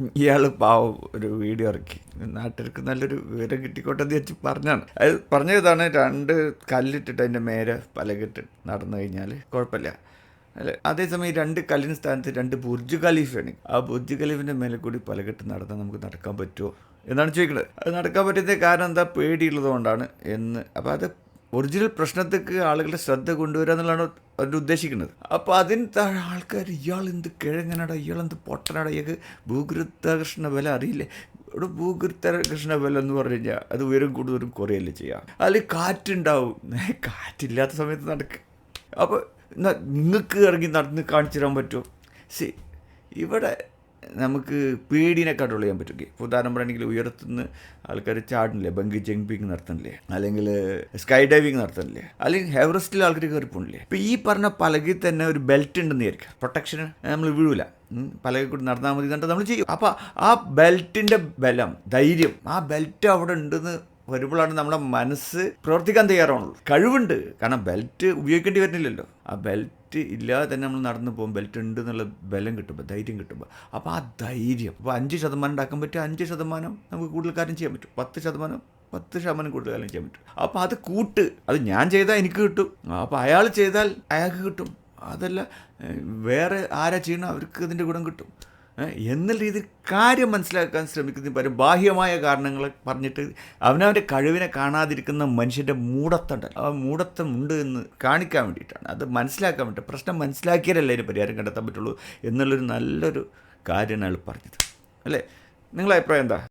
ഇയാൾ പാവം ഒരു വീഡിയോ ഇറക്കി. നാട്ടുകാർക്ക് നല്ലൊരു വിവരം കിട്ടിക്കോട്ടെ എന്ന് വെച്ച് പറഞ്ഞാണ് അത് പറഞ്ഞതാണ് രണ്ട് കല്ലിട്ടിട്ട് അതിന്റെ മേരെ പലകിട്ട് നടന്നു കഴിഞ്ഞാൽ കുഴപ്പമില്ല. അല്ലേ? അതേസമയം രണ്ട് കല്ലിന് സ്ഥാനത്ത് രണ്ട് ബുർജ് ഖലീഫാണ്. ആ ബുർജ് ഖലീഫിന്റെ മേലെ കൂടി പലകെട്ട് നടന്നാൽ നമുക്ക് നടക്കാൻ പറ്റുമോ? എന്നാണ് ചോദിക്കുന്നത് അത് നടക്കാൻ പറ്റുന്ന കാരണം എന്താ? പേടിയുള്ളത് കൊണ്ടാണ് എന്ന്. അപ്പോൾ അത് ഒറിജിനൽ പ്രശ്നത്തേക്ക് ആളുകളുടെ ശ്രദ്ധ കൊണ്ടുവരിക എന്നുള്ളതാണ് അവർ ഉദ്ദേശിക്കുന്നത്. അപ്പോൾ അതിന് താഴെ ആൾക്കാർ ഇയാൾ എന്ത് കിഴങ്ങനാടാ ഇയാൾ എന്ത് പൊട്ടനാടാ ഇയാൾക്ക് ഭൂഗൃത്താകർഷണ വില അറിയില്ലേ? ഇവിടെ ഭൂഗൃത്താകർഷണ വില എന്ന് പറഞ്ഞു കഴിഞ്ഞാൽ അത് ഉയരം കൂടുതലും കുറയല്ലേ ചെയ്യുക അതിൽ കാറ്റുണ്ടാവും. കാറ്റില്ലാത്ത സമയത്ത് നടക്കുക അപ്പോൾ നിങ്ങൾക്ക് ഇറങ്ങി നടന്ന് കാണിച്ചു തരാൻ പറ്റുമോ? സി ഇവിടെ നമുക്ക് പേടിനെ കൺട്രോൾ ചെയ്യാൻ പറ്റും. ഇപ്പോൾ ഉദാഹരണം പറയുകയാണെങ്കിൽ ഉയർത്തുന്ന ആൾക്കാർ ചാടുന്നില്ലേ? ബങ്കി ജമ്പിങ് നടത്തുന്നില്ലേ? അല്ലെങ്കിൽ സ്കൈ ഡൈവിങ് നടത്തുന്നില്ലേ? അല്ലെങ്കിൽ ഹെവറസ്റ്റിൽ ആൾക്കാർ കയറി പോകണില്ലേ ഇപ്പോൾ ഈ പറഞ്ഞ പലകിൽ തന്നെ ഒരു ബെൽറ്റ് ഉണ്ടെന്ന് വിചാരിക്കുക. പ്രൊട്ടക്ഷൻ നമ്മൾ വീഴൂല. പലകെ കൂടി നടന്നാൽ മതി നമ്മൾ ചെയ്യും. അപ്പോൾ ആ ബെൽറ്റിന്റെ ബലം ധൈര്യം ആ ബെൽറ്റ് അവിടെ ഉണ്ടെന്ന് വരുമ്പോഴാണ് നമ്മുടെ മനസ്സ് പ്രവർത്തിക്കാൻ തയ്യാറാണുള്ളൂ കഴിവുണ്ട്. കാരണം ബെൽറ്റ് ഉപയോഗിക്കേണ്ടി വരുന്നില്ലല്ലോ. ആ ബെൽറ്റ് ഇല്ലാതെ തന്നെ നമ്മൾ നടന്നു പോകും. ബെൽറ്റ് ഉണ്ട് എന്നുള്ള ബലം കിട്ടുമ്പോൾ ധൈര്യം കിട്ടുമ്പോൾ. അപ്പോൾ ആ ധൈര്യം അപ്പോൾ അഞ്ച് ശതമാനം ഉണ്ടാക്കാൻ പറ്റും. അഞ്ച് ശതമാനം നമുക്ക് കൂടുതൽ കാര്യം ചെയ്യാൻ പറ്റും. പത്ത് ശതമാനം പത്ത് ശതമാനം കൂടുതൽ കാര്യം ചെയ്യാൻ പറ്റും. അപ്പോൾ അത് കൂട്ട്. അത് ഞാൻ ചെയ്താൽ എനിക്ക് കിട്ടും. അപ്പോൾ അയാൾ ചെയ്താൽ അയാൾക്ക് കിട്ടും. അതല്ല വേറെ ആരാ ചെയ്യണോ അവർക്ക് ഇതിന്റെ ഗുണം കിട്ടും. എന്നുള്ള രീതിയിൽ കാര്യം മനസ്സിലാക്കാൻ ശ്രമിക്കുന്നതിന് പകരം ബാഹ്യമായ കാരണങ്ങൾ പറഞ്ഞിട്ട് അവനവന്റെ കഴിവിനെ കാണാതിരിക്കുന്ന മനുഷ്യന്റെ മൂടത്തുണ്ട്. ആ മൂടത്തം ഉണ്ട് എന്ന് കാണിക്കാൻ വേണ്ടിയിട്ടാണ്. അത് മനസ്സിലാക്കാൻ വേണ്ടി പ്രശ്നം മനസ്സിലാക്കിയാലല്ലേ അതിന് പരിഹാരം കണ്ടെത്താൻ പറ്റുള്ളൂ എന്നുള്ളൊരു നല്ലൊരു കാര്യമാണ് പറഞ്ഞത്. അല്ലേ? നിങ്ങളെ അഭിപ്രായം എന്താ?